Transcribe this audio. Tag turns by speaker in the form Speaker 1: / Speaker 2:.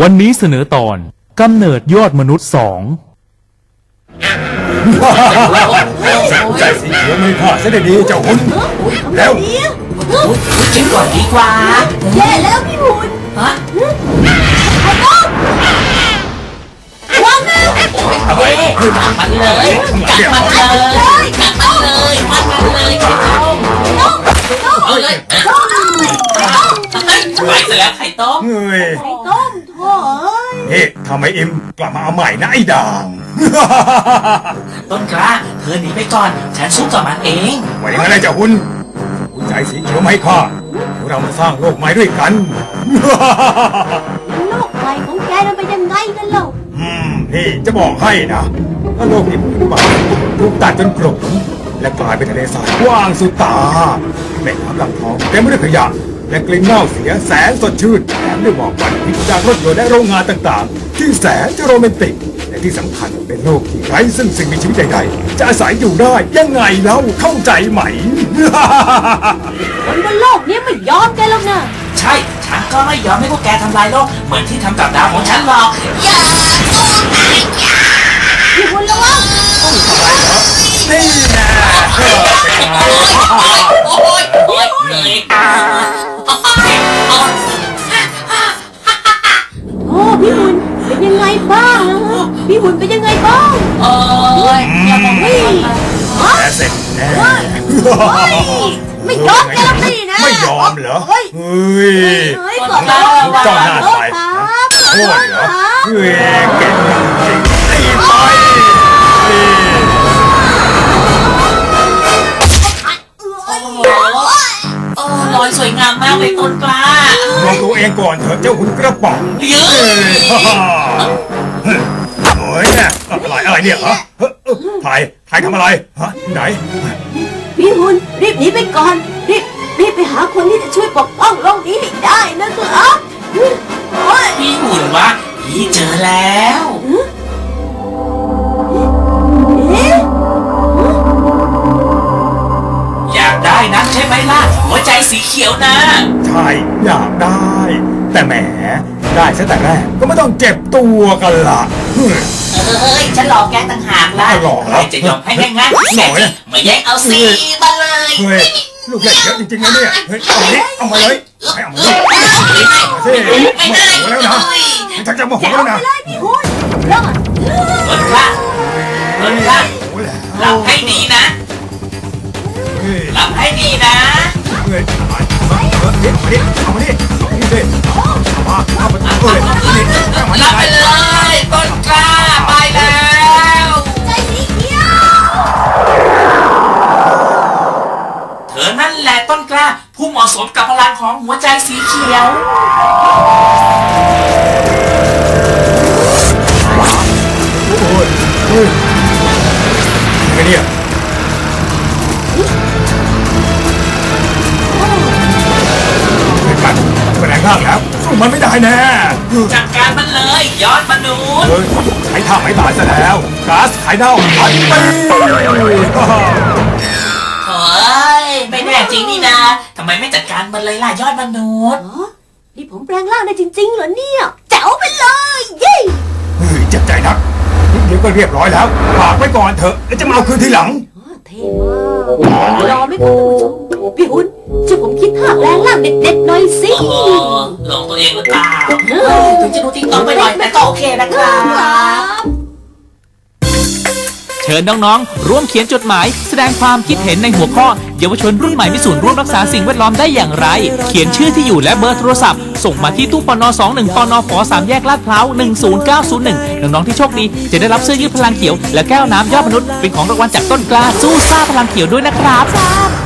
Speaker 1: วันนี้เสนอตอนกำเนิดยอดมนุษย์สอง
Speaker 2: ใจสีเขียวไม่พลาดซะได้ดีเจ้าหุ่นแล้ว
Speaker 3: กินก่อนดีกว่า
Speaker 4: แย่แล้วพี่หุ่น
Speaker 3: ฮะ
Speaker 4: ไอ้ต้มวางมือ
Speaker 3: เฮ้ยกัดมันเลยกัดมันเลยกัดมันเลยมันมันเลยไข่ต้ม
Speaker 4: ต้มต้ม
Speaker 3: เอาเลย
Speaker 4: ต้ม
Speaker 3: ไปเสร็จแล้วไข่ต้ม
Speaker 2: เฮ้ย
Speaker 4: ไอ้ต้ม โถ่เอ้ย
Speaker 2: เฮ้ทำไมเอ็มกลับมาเอาใหม่นะไอ้ด่าง
Speaker 3: ต้นกล้าเธอหนีไปก่อน ฉันสู้กับมันเอง
Speaker 2: ว่าอย่างไรเจ้าหุ่นหุ่นใจสีเขียวไม่ข้าเรามาสร้างโลกใหม่ด้วยกัน
Speaker 4: โลกใหม่ของแกมันเป็นยังไงกันเล่า
Speaker 2: อืมนี่จะบอกให้นะถ้าโลกที่ผืนป่าถูกตัดจนโปร่งและกลายเป็นทะเลสาบกว้างสุดตาแม่น้ำลำคลองเต็มไปด้วยขยะ และกลิ่นเน่าเสียแสนสดชื่นแถมด้วยหมอกควันพิษจากรถยนต์และโรงงานต่างๆ ที่แสนจะโรแมนติก และที่สำคัญเป็นโลกที่ไร้ซึ่งสิ่งมีชีวิตใดๆ จะอาศัยอยู่ได้ยังไงเล่าเข้าใจไหม
Speaker 4: คนบนโลกนี้ไม่ยอมแกหรอกนะ
Speaker 3: ใช่ ฉันก็ไม่ยอมให้พวกแกทำลายโลก เหมือนที่ทำกับดาวของฉันหรอกอย่า
Speaker 4: พี่หุ่นระวัง
Speaker 2: นี่แน่
Speaker 3: โอ้ หุ่น
Speaker 4: เป็นยังไงบ้าง
Speaker 3: โอ้ยอย่าบอก
Speaker 4: เฮ้ยฮะ
Speaker 2: แกเสร็จแน่
Speaker 4: ไม่ยอมแกหรอกนี่นะ
Speaker 2: ไม่ยอมเหรอ
Speaker 4: เฮ้ย
Speaker 2: เฮ้ย
Speaker 4: เฮ้ยขอโทษ
Speaker 2: จ้องหน้า
Speaker 4: ขอ
Speaker 2: ใส่
Speaker 4: โทษครับ
Speaker 2: โทษเหรอเฮ้ยแกจริงตีไปนี่
Speaker 3: โอ้โหโอ้รอยสวยงามมากเลยต้นกล้า
Speaker 2: มองตัวเองก่อนเถอะเจ้าหุ่นกระป๋อง
Speaker 3: เยอะ
Speaker 2: เฮ้ยฮ่าฮ่าเฮ้ยเนี่ยอะไรอะไรเนี่ยฮะเฮ้ยเอ้อถ่ายถ่ายทำอะไรฮะไหน
Speaker 4: พี่หุ่นรีบหนีไปก่อนรีบรีบไปหาคนที่จะช่วยปกป้องโลกนี้ให้ได้นะครับโอ้ย
Speaker 3: พี่หุ่นว่าพี่เจอแล้ว สีเขียวนะ
Speaker 2: ใช่อยากได้ แต่แหม ได้ซะแต่แรกก็ไม่ต้องเจ็บตัวกันล่ะเฮ้ย
Speaker 3: เฮ้ยฉันหลอกแกต่างหากล่ะ
Speaker 2: หลอกเหรอ
Speaker 3: ใครจะยอมให้ง่ายๆ
Speaker 2: หน่อยนะ
Speaker 3: มาแย่งเอาสีมาเลย
Speaker 2: เฮ้ยลูกเล่นเยอะจริงๆนะเนี่ยเฮ้ยเอามานี่เอามาเลยให้เอามาเลยมาสิ
Speaker 3: ไม่
Speaker 2: โม
Speaker 3: ได้
Speaker 2: โหแล้วนะฉันจะโมโหแล้วนะ
Speaker 4: เลยพี่หุ่นรอด
Speaker 3: ต้นกล้าต้นกล้า
Speaker 2: โอ้แหละ
Speaker 3: หลับให้ดีนะ
Speaker 2: เฮ้ย
Speaker 3: หลับให้ดีนะ
Speaker 2: เฮ้ยมามามาดิมาดิเอามาดิเอามาดิสิเอามาเอามาเอ้ยนี่เอามา
Speaker 3: หลับไปเลยต้นกล้าไปแล้ว
Speaker 4: ใจสีเขียว
Speaker 3: เธอนั่นแหละต้นกล้าผู้เหมาะสมกับพลังของหัวใจสีเขียว
Speaker 2: โอ้ยเฮ้ยไงเนี่ย มันไม่ได้แน่เฮ้ย
Speaker 3: จัดการมันเลยยอดมนุษย์
Speaker 2: เฮ้ยใช้ท่าไม่ตายซะแล้วก๊าซไข่เน่าพันปี
Speaker 3: โถ่เอ้ยไม่แน่จริงนี่นะทำไมไม่จัดการมันเลยล่ะยอดมนุษย์
Speaker 4: อ๋อนี่ผมแปลงร่างได้จริงๆเหรอเนี่ยแจ๋วไปเลยเย้
Speaker 2: เฮ้ยเจ็บใจนักเดี๋ยวก็เรียบร้อยแล้วฝากไว้ก่อนเถอะแล้วจะมาเอาคืนทีหลัง
Speaker 4: อ๋อเท่มากรอไหม่คุณผู้ชมพี่หุ่นช่วยผมคิดท่าแปลงร่างเด็ดๆหน่อยสิ
Speaker 3: โอ้โหหลงตัวเองหรือเปล่าเฮ้ยถึงจะดูทิ้งต้องไปหน่อยแต่ก็โอเคนะครับ
Speaker 1: เชิญน้องๆ ร่วมเขียนจดหมาย แสดงความคิดเห็นในหัวข้อ เยาวชนรุ่นใหม่มีส่วนร่วมรักษาสิ่งแวดล้อมได้อย่างไร เขียนชื่อที่อยู่และเบอร์โทรศัพท์ ส่งมาที่ตู้ปน21ปนฝ3แยกลาดพร้าว 10901 น้องๆ ที่โชคดี จะได้รับเสื้อยืดพลังเขียว และแก้วน้ำยอดมนุษย์เป็นของรางวัลจากต้นกล้าสู้ซ่าพลังเขียวด้วยนะครับ
Speaker 4: ครับ